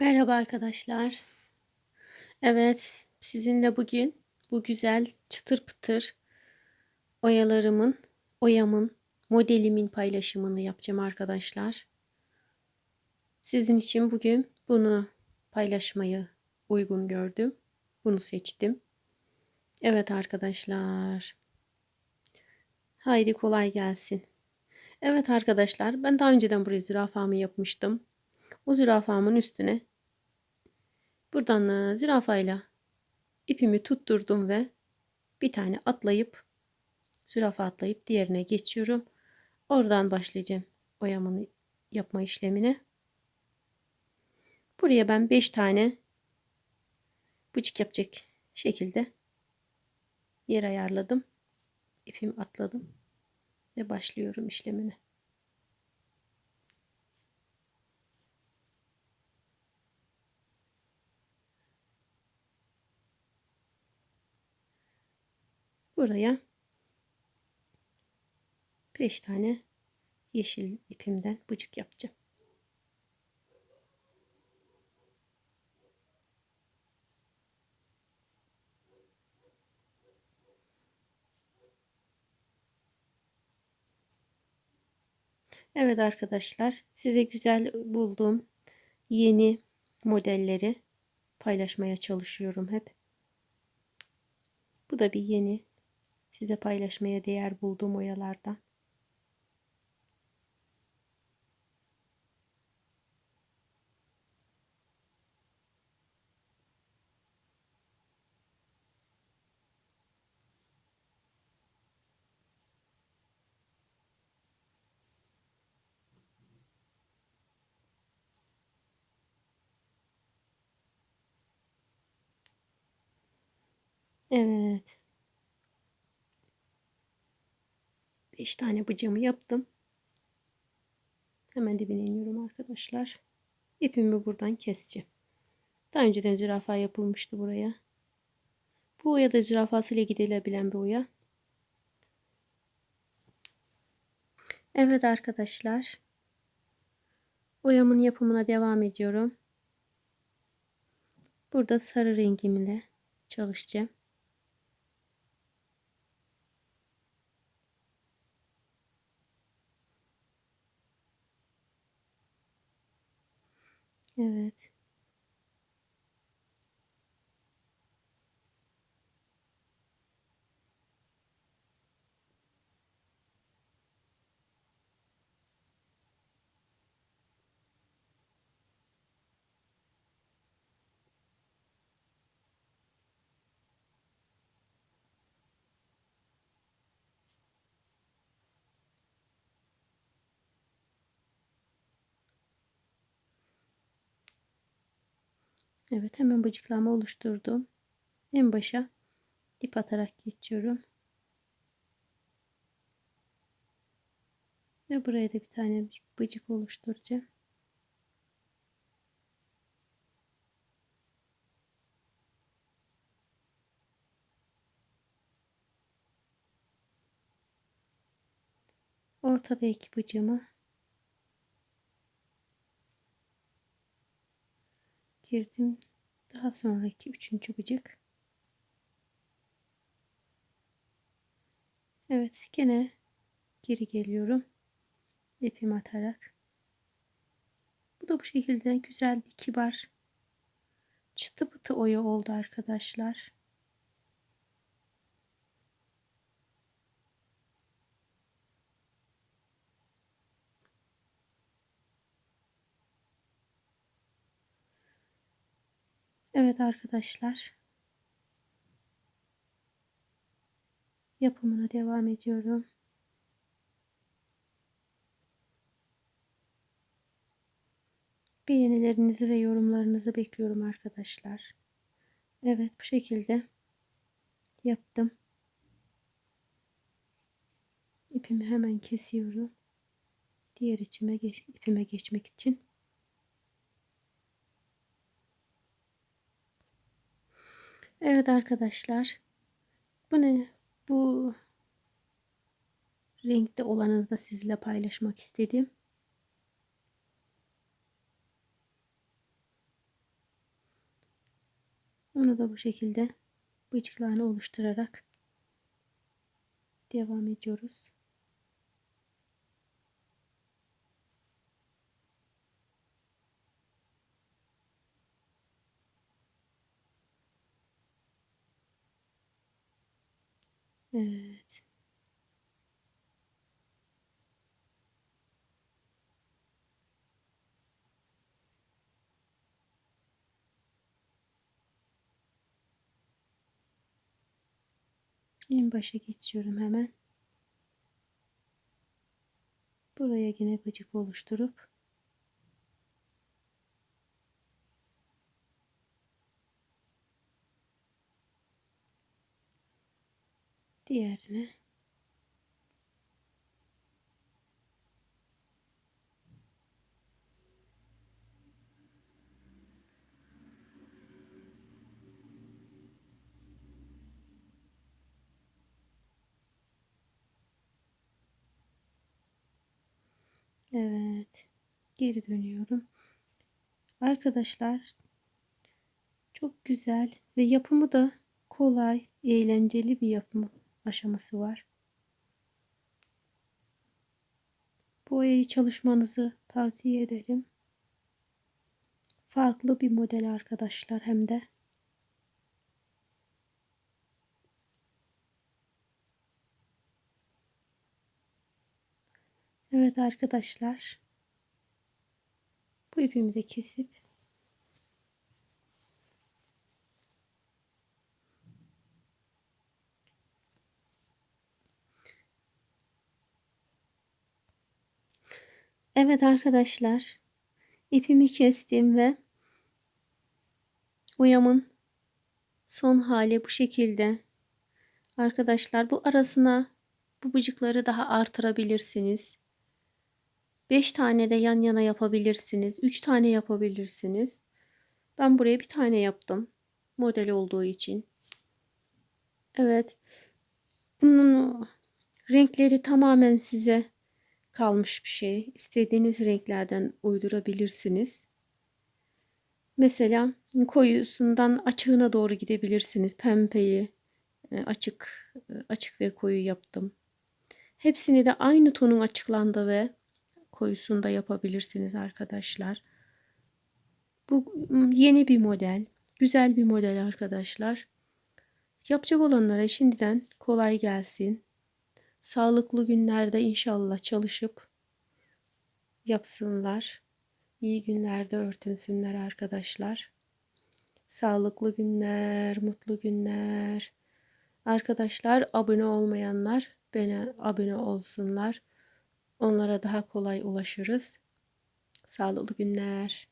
Merhaba arkadaşlar. Evet, sizinle bugün bu güzel çıtır pıtır oyalarımın, oyamın, modelimin paylaşımını yapacağım arkadaşlar. Sizin için bugün bunu paylaşmayı uygun gördüm. Bunu seçtim. Evet arkadaşlar. Haydi kolay gelsin. Evet arkadaşlar, ben daha önceden buraya zürafamı yapmıştım. O zürafamın üstüne buradan e, zürafayla ipimi tutturdum ve bir tane atlayıp zürafa atlayıp diğerine geçiyorum. Oradan başlayacağım oyamını yapma işlemine. Buraya ben 5 tane bıçık yapacak şekilde yer ayarladım. İpimi atladım ve başlıyorum işlemine. Buraya 5 tane yeşil ipimden bıcık yapacağım. Evet arkadaşlar size güzel bulduğum yeni modelleri paylaşmaya çalışıyorum hep. Bu da bir yeni size paylaşmaya değer bulduğum oyalardan. Evet. 5 tane bıcamı yaptım. Hemen dibine iniyorum arkadaşlar. İpimi buradan keseceğim. Daha önceden zürafa yapılmıştı buraya. Bu oya da zürafasıyla gidilebilen bir oya. Evet arkadaşlar. Oyamın yapımına devam ediyorum. Burada sarı rengimle çalışacağım. Evet. Evet hemen bıcıklama oluşturdum. En başa ip atarak geçiyorum. Ve buraya da bir tane bıcık oluşturacağım. Ortada iki bıcımı girdim. Daha sonraki üçüncü bıcık. Evet gene geri geliyorum. İpimi atarak. Bu da bu şekilde güzel bir kibar çıtı pıtı oya oldu arkadaşlar. Evet arkadaşlar. Yapımına devam ediyorum. Beğenilerinizi ve yorumlarınızı bekliyorum arkadaşlar. Evet bu şekilde yaptım. İpimi hemen kesiyorum. Diğer içime geç, ipime geçmek için. Evet arkadaşlar. Bu ne? Bu renkte olanı da sizinle paylaşmak istedim. Onu da bu şekilde bıçıklarını oluşturarak devam ediyoruz. Evet. En başa geçiyorum hemen. Buraya yine bıcık oluşturup diğerine Evet. Geri dönüyorum. Arkadaşlar çok güzel ve yapımı da kolay, eğlenceli bir yapım aşaması var. Bu oyayı çalışmanızı tavsiye ederim. Farklı bir model arkadaşlar hem de. Evet arkadaşlar. Bu ipimi de kesip Evet arkadaşlar. ipimi kestim ve uyamın son hali bu şekilde. Arkadaşlar bu arasına bu bıcıkları daha artırabilirsiniz. 5 tane de yan yana yapabilirsiniz. 3 tane yapabilirsiniz. Ben buraya bir tane yaptım. Model olduğu için. Evet. Bunun renkleri tamamen size kalmış bir şey. İstediğiniz renklerden uydurabilirsiniz. Mesela koyusundan açığına doğru gidebilirsiniz. Pembeyi e, açık e, açık ve koyu yaptım. Hepsini de aynı tonun açıklandı ve koyusunda yapabilirsiniz arkadaşlar. Bu yeni bir model. Güzel bir model arkadaşlar. Yapacak olanlara şimdiden kolay gelsin. Sağlıklı günlerde inşallah çalışıp yapsınlar. İyi günlerde örtünsünler arkadaşlar. Sağlıklı günler, mutlu günler. Arkadaşlar abone olmayanlar bana abone olsunlar. Onlara daha kolay ulaşırız. Sağlıklı günler.